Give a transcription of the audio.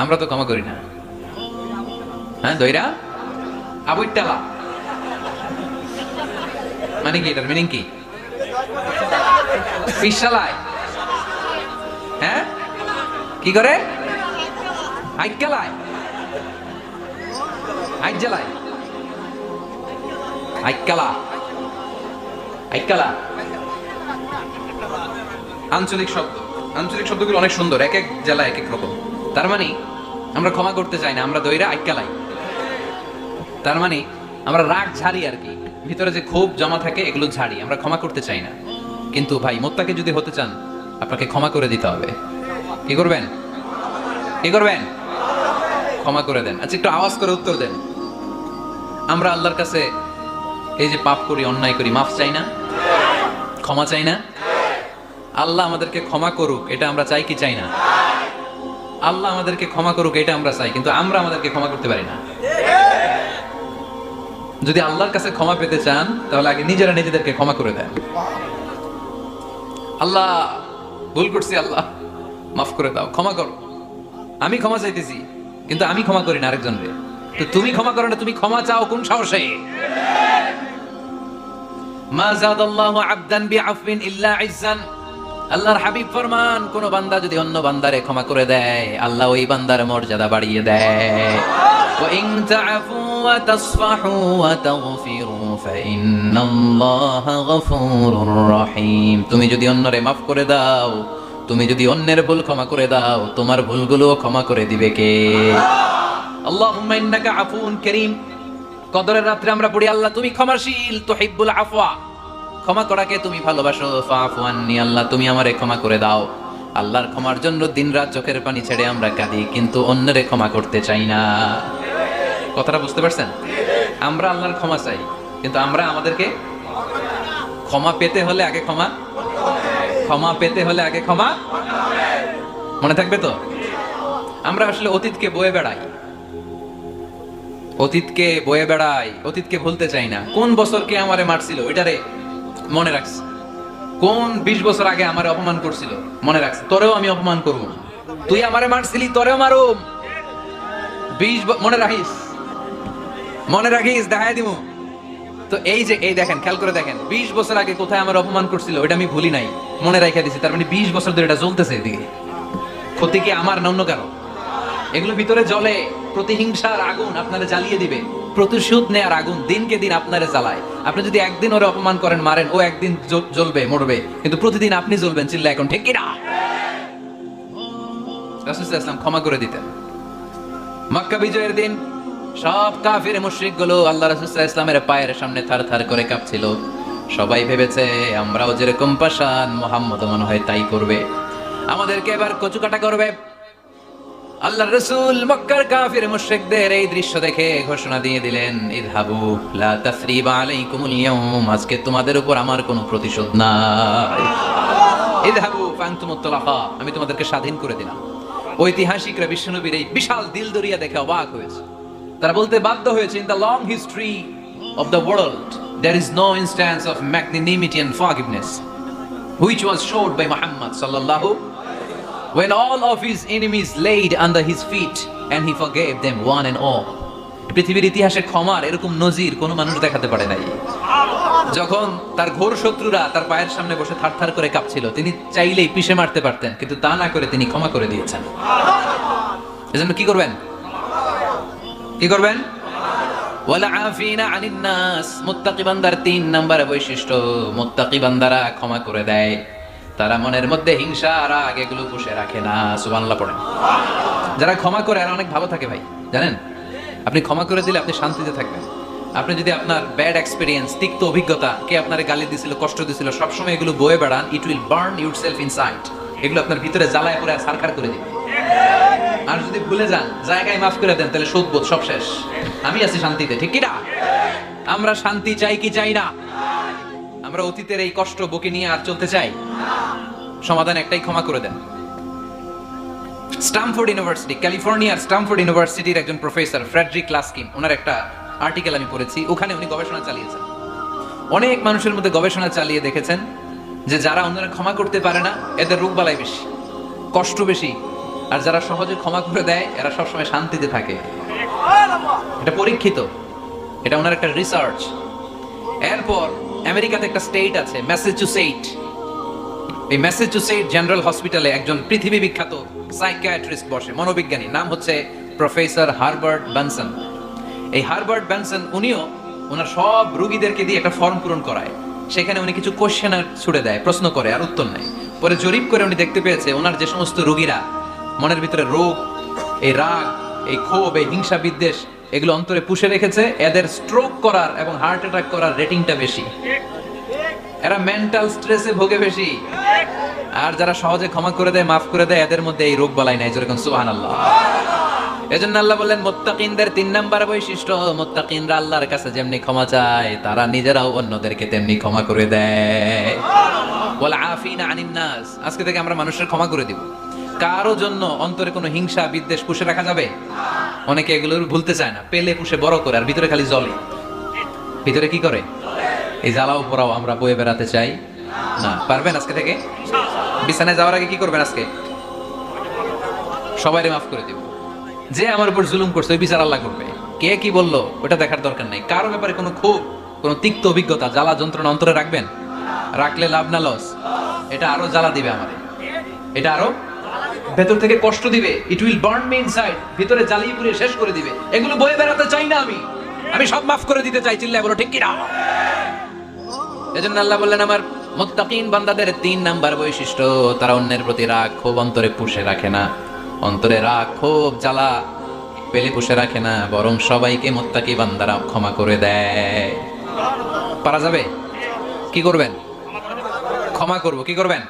আমরা তো ক্ষমা করি না। হ্যাঁ দইরা? আবুইটালা মানে কি এটার মিনিং কি? পিসালায় হ্যাঁ? কি করে? হাইট জ্বালায় হাইকালা হাইকালা আঞ্চলিক শব্দ। আঞ্চলিক শব্দগুলো অনেক সুন্দর, এক এক জেলায় এক এক রকম। তার মানে আমরা ক্ষমা করতে চাই না, আমরা দইরা আইকালাই তার মানে আমরা রাগ ঝাড়ি আর কি। ভিতরে যে ক্ষোভ জমা থাকে, এগুলো ঝাড়ি, আমরা ক্ষমা করতে চাই না। কিন্তু ভাই, মোত্তাকে যদি হতে চান, আপনাকে ক্ষমা করে দিতে হবে। কি করবেন? কি করবেন? ক্ষমা করে দেন। আচ্ছা একটু আওয়াজ করে উত্তর দেন। আমরা আল্লাহর কাছে এই যে পাপ করি, অন্যায় করি, মাফ চাই না? ক্ষমা চাই না? আল্লাহ আমাদেরকে ক্ষমা করুক, এটা আমরা চাই কি চাই না? আল্লাহ আমাদেরকে ক্ষমা করুক, এটা আমরা চাই, কিন্তু আমরা আমাদেরকে ক্ষমা করতে পারি না। যদি আল্লাহর কাছে ক্ষমা পেতে চান, তাহলে আগে নিজেরা নিজেদেরকে ক্ষমা করে দেন। আল্লাহ, ভুল করছি আল্লাহ, মাফ করে দাও, ক্ষমা করো। আমি ক্ষমা চাইতেছি, কিন্তু আমি ক্ষমা করি না আরেকজন রে। তো তুমি ক্ষমা করো না, তুমি ক্ষমা চাও, কোন সাহসে? মা জাদাল্লাহু আবদান বিআফবিন ইল্লা ইজ্জান। আল্লাহর হাবিব ফরমান কোন বান্দা যদি অন্য বান্দারে ক্ষমা করে দেয় আল্লাহ ওই বান্দার মর্যাদা বাড়িয়ে দেয় وإن تعفوا وتصفحوا وتغفروا فإن الله غفور رحيم তুমি যদি অন্যরে মাফ করে দাও তুমি যদি অন্যের ভুল ক্ষমা করে দাও তোমার ভুলগুলো ক্ষমা করে দিবে কে আল্লাহুম্মা ইন্নাকা আফুন করিম কদরের রাত্রে আমরা পড়ি আল্লাহ তুমি ক্ষমাশীল তুহিব্বুল আফওয়া ক্ষমা করাকে তুমি ভালোবাসো, ফাফু আন্নি, আল্লাহ, তুমি আমারে ক্ষমা করে দাও। আল্লাহর ক্ষমার জন্য দিনরাত চোখের পানি ছেড়ে আমরা কাঁদি, কিন্তু অন্যরে ক্ষমা করতে চাই না। কথাটা বুঝতে পারছেন? আমরা আল্লাহর ক্ষমা চাই, কিন্তু আমরা আমাদেরকে ক্ষমা পেতে হলে আগে ক্ষমা ক্ষমা পেতে হলে আগে ক্ষমা মনে থাকবে তো? আমরা আসলে অতীতকে বয়ে বেড়াই। অতীতকে বয়ে বেড়াই, অতীতকে ভুলতে চাই না। কোন বছরকে আমারে মারছিল, ওইটারে মনে রাখছি কোন বিশ বছর আগে আমারে অপমান করছিল? মনে রাখছি তোরেও আমি অপমান করব। তুই আমারে মারছিলি, তোরেও মারুম। বিশ মনে রাখিস? মনে রাখিস? দেখাই দিমু। তো এই যে, এই দেখেন, খেয়াল করে দেখেন। বিশ বছর আগে কোথায় আমার অপমান করছিল ওটা আমি ভুলি নাই। মনে রাখা দিছি। তার মানে বিশ বছর ধরে এটা জ্বলতেছে এদিকে। ক্ষতি কি আমার না অন্য কারও? এগুলো ভিতরে জলে প্রতিহিংসার আগুন আপনারা জ্বালিয়ে দিবে। প্রতিশোধ নেয়ার আগুন দিনকে দিন আপনারে জ্বালায়। আপনি যদি একদিন ওরে অপমান করেন, মারেন, ও একদিন জ্বলবে, মরবে। কিন্তু প্রতিদিন আপনি জ্বলবেন চিল্লা এখন, ঠিক কিনা রাসূল সাল্লাল্লাহু আলাইহি ওয়াসাল্লাম ক্ষমা করে দিতেন। মক্কা বিজয়ের দিন সব কাফির মুশরিকগুলো আল্লাহ রাসূল সাল্লাল্লাহু আলাইহি ইসলামের পায়ের সামনে থার থার করে কাঁপছিল। সবাই ভেবেছে, আমরাও যেরকম পাশান মোহাম্মদ মনে হয় তাই করবে। আমাদেরকে এবার কচুকাটা করবে। আল্লাহ রসুল মক্কার কাফির মুশরিকদের এই দৃশ্য দেখে ঘোষণা দিয়ে দিলেন, ইদহাবু, লা তাসরিবা আলাইকুমুল ইয়াউম, আজকে তোমাদের উপর আমার কোনো প্রতিশোধ নাই। ইদহাবু ফান্তুমুত আমি তোমাদেরকে স্বাধীন করে দিলাম। ঐতিহাসিকরা বিশ্বনবীর এই বিশাল দিল দরিয়া দেখে অবাক হয়েছে। তারা বলতে বাধ্য হয়েছে, in the long history of the world there is no instance of magnanimity and forgiveness which was showed by Muhammad sallallahu when all of his enemies laid under his feet and he forgave them one and all, পৃথিবীর ইতিহাসে ক্ষমার এরকম নজির কোনো মানুষ দেখাতে পারে নাই। যখন তার ঘোর শত্রুরা তার পায়ের সামনে বসে থারথার করে কাঁপছিল, তিনি চাইলেই পিষে মারতে পারতেন, কিন্তু তা না করে তিনি ক্ষমা করে দিয়েছেন। এজন্য কি করবেন? কি করবেন? তিন নাম্বার বৈশিষ্ট্য, মুত্তাকি বান্দারা ক্ষমা করে দেয়। তারা মনের মধ্যে হিংসা আর রাগ এগুলো পুষে রাখে না, সুবহানাল্লাহ পড়েন। যারা ক্ষমা করে আর অনেক ভালো থাকে ভাই, জানেন? আপনি ক্ষমা করে দিলে আপনি শান্তিতে থাকবেন। আপনি যদি আপনার ব্যাড এক্সপিরিয়েন্স তিক্ত অভিজ্ঞতা, কে আপনার গালি দিছিল, কষ্ট দিছিল, সবসময় এগুলো বয়ে বেড়ান it will burn your self in inside এগুলো আপনার ভিতরে জ্বালায় পরে সারকার করে দিবে। আর যদি ভুলে যান, জায়গায় মাফ করে দেন, তাহলে শোধ বোধ সব শেষ। আমি আছি শান্তিতে, ঠিক কি না? আমরা শান্তি চাই কি চাই না? আমরা অতীতের এই কষ্ট বকে নিয়ে আর চলতে চাই? সমাধান একটাই ক্ষমা করে দেন। স্টামফোর্ড ইউনিভার্সিটি, ক্যালিফোর্নিয়ার স্টামফোর্ড ইউনিভার্সিটির একজন প্রফেসর ফ্রেডরিক লাস্কিন, ওনার একটা আর্টিকেল আমি পড়েছি, ওখানে উনি গবেষণা চালিয়েছেন। অনেক মানুষের মধ্যে গবেষণা চালিয়ে দেখেছেন যে যারা অন্যরা ক্ষমা করতে পারে না, এদের রোগবালাই বেশি, কষ্ট বেশি, আর যারা সহজে ক্ষমা করে দেয়, এরা সবসময় শান্তিতে থাকে। এটা পরীক্ষিত, এটা ওনার একটা রিসার্চ এরপর আমেরিকাতে একটা স্টেট আছে ম্যাসাচুসেট এই ম্যাসাচুসেট জেনারেল হসপিটালে একজন পৃথিবী বিখ্যাত সাইকিয়াট্রিস্ট বসে, মনোবিজ্ঞানী। নাম হচ্ছে প্রফেসর হারবার্ট ব্যানসন। এই হারবার্ট ব্যানসন, উনিও ওনার সব রুগীদেরকে দিয়ে একটা ফর্ম পূরণ করায়। সেখানে উনি কিছু কোশ্চেন ছুড়ে দেয়, প্রশ্ন করে আর উত্তর নেয়। পরে জরিপ করে উনি দেখতে পেয়েছে ওনার যে সমস্ত রুগীরা, মনের ভিতরে রোগ, এই রাগ, এই ক্ষোভ, এই হিংসা, বিদ্বেষ, এগুলো অন্তরে পুষে রেখেছে। এদের স্ট্রোক করার এবং হার্ট অ্যাটাক করার রেটিংটা বেশি। এরা মেন্টাল স্ট্রেসে ভোগে বেশি। আর যারা সহজে ক্ষমা করে দেয়, মাফ করে দেয়, এদের মধ্যে এই রোগ বালাই নাই যেরকম সুহান আল্লাহ এজন্য আল্লাহ বললেন, মোত্তাকিনদের তিন নাম্বার বৈশিষ্ট্য, মোত্তাকিনরা আল্লাহর কাছে যেমনি ক্ষমা চায়, তারা নিজেরাও অন্যদেরকে তেমনি ক্ষমা করে দেয়। আফিনা আনিন আজকে থেকে আমরা মানুষের ক্ষমা করে দিব। কারও জন্য অন্তরে কোনো হিংসা, বিদ্বেষ পুষে রাখা যাবে? অনেকে এগুলো ভুলতে চায় না, পেলে পুষে বড় করে, আর ভিতরে খালি জলে। ভিতরে কি করে? এই জ্বালাও পোড়াও আমরা বয়ে বেড়াতে চাই। না, পারবেন আজকে থেকে? বিছানায় যাওয়ার আগে কি করবেন আজকে? সবাইরে মাফ করে দিব। যে আমার উপর জুলুম করছে, ওই বিচার আল্লাহ করবে। কে কি বলল, ওটা দেখার দরকার নেই। কারও ব্যাপারে কোনো ক্ষোভ, কোনো তিক্ত অভিজ্ঞতা, জ্বালা যন্ত্রণা অন্তরে রাখবেন? রাখলে লাভ না লস। এটা আরও জ্বালা দিবে আমাদের। এটা আরও ভেতর থেকে কষ্ট দিবে। It will burn me inside ভিতরে জ্বালিয়ে পুড়িয়ে শেষ করে দিবে। এগুলো বয়ে বেড়াতে চাই না আমি। আমি সব মাফ করে দিতে চাই। চিল্লায় বলো, ঠিক কি না এজন্য আল্লাহ বললেন, আমার মুত্তাকিন বান্দাদের তিন নাম্বার বৈশিষ্ট্য, তারা অন্যের প্রতি রাগ খুব অন্তরে পুষে রাখে না। অন্তরে রাগ খুব জ্বালা, পেলে পুষে রাখে না, বরং সবাইকে মুত্তাকি বান্দারা ক্ষমা করে দেয়। পারা যাবে? কি করবেন? ক্ষমা করব, কি করবেন?